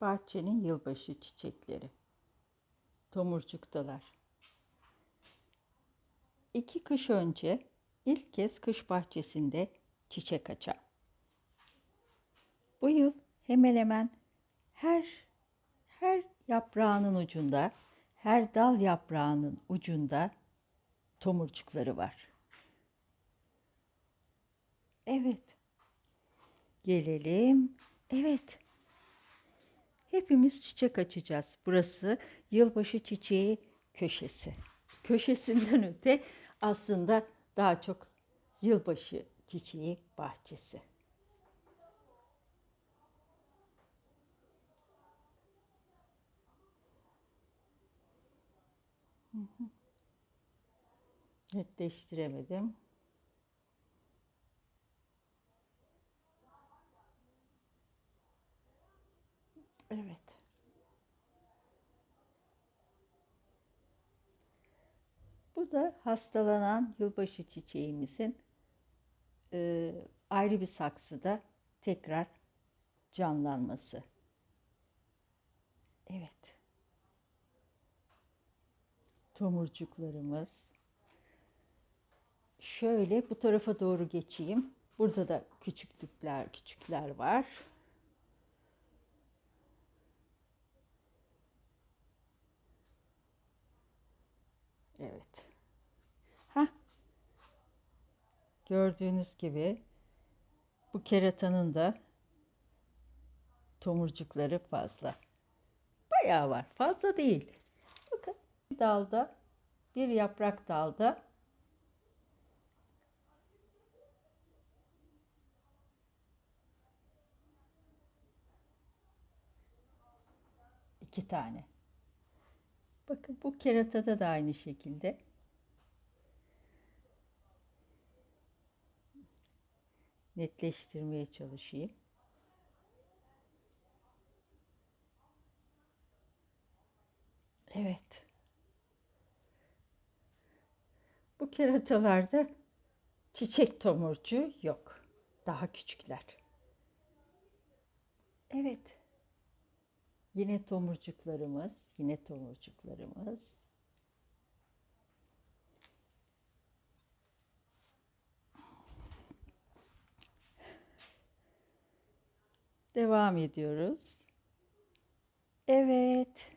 Bahçenin yılbaşı çiçekleri. Tomurcuktalar. İki kış önce ilk kez kış bahçesinde çiçek açan. Bu yıl hemen hemen her her yaprağının ucunda, her dal yaprağının ucunda tomurcukları var. Evet. Gelelim. Evet. Hepimiz çiçek açacağız. Burası yılbaşı çiçeği köşesi. Köşesinden öte aslında daha çok yılbaşı çiçeği bahçesi. Netleştiremedim. Evet. Bu da hastalanan yılbaşı çiçeğimizin e, ayrı bir saksıda tekrar canlanması. Evet. Tomurcuklarımız. Şöyle bu tarafa doğru geçeyim. Burada da küçüklükler, küçükler var. Evet. Ha. Gördüğünüz gibi bu keratanın da tomurcukları fazla. Bayağı var. Fazla değil. Bakın bir dalda bir yaprak dalda iki tane. Bakın bu keratada da aynı şekilde. Netleştirmeye çalışayım. Evet. Bu keratalarda çiçek tomurcuğu yok. Daha küçükler. Evet. Yine tomurcuklarımız, yine tomurcuklarımız. Devam ediyoruz. Evet.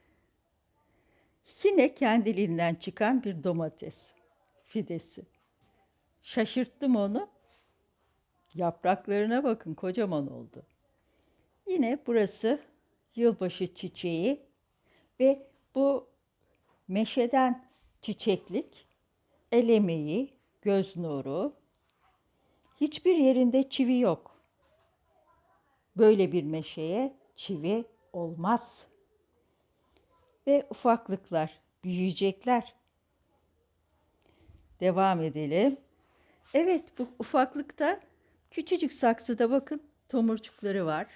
Yine kendiliğinden çıkan bir domates fidesi. Şaşırttım onu. Yapraklarına bakın kocaman oldu. Yine burası yılbaşı çiçeği ve bu meşeden çiçeklik, el emeği, göz nuru, hiçbir yerinde çivi yok. Böyle bir meşeye çivi olmaz. Ve ufaklıklar büyüyecekler. Devam edelim. Evet bu ufaklıkta küçücük saksıda bakın tomurcukları var.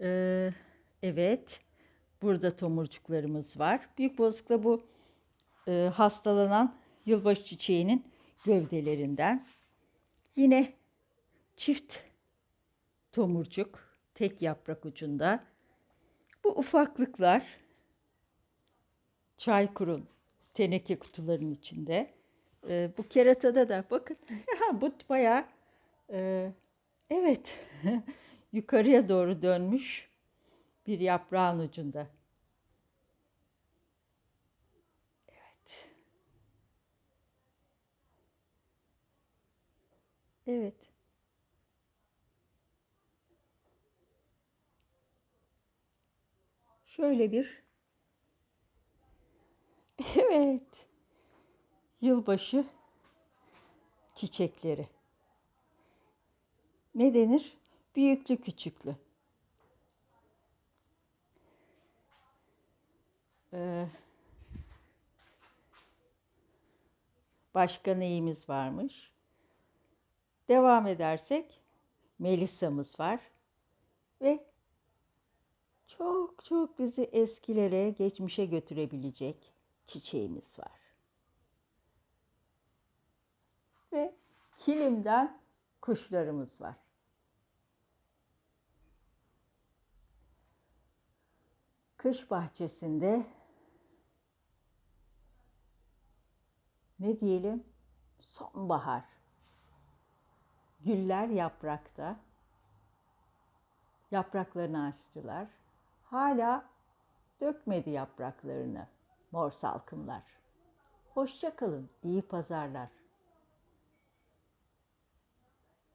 Ee, evet. Burada tomurcuklarımız var. Büyük bozukla bu e, hastalanan yılbaşı çiçeğinin gövdelerinden. Yine çift tomurcuk tek yaprak ucunda. Bu ufaklıklar çaykurun teneke kutuların içinde. E, bu keratada da bakın bu bayağı e, evet yukarıya doğru dönmüş bir yaprağın ucunda. Evet. Evet. Şöyle bir Evet. Yılbaşı çiçekleri. Ne denir? Büyüklü küçüklü. Ee, başka neyimiz varmış? Devam edersek Melisa'mız var ve çok çok bizi eskilere, geçmişe götürebilecek çiçeğimiz var. Ve kilimden kuşlarımız var. Kış bahçesinde ne diyelim sonbahar. Güller yaprakta. Yapraklarını açtılar. Hala dökmedi yapraklarını mor salkımlar. Hoşça kalın, iyi pazarlar.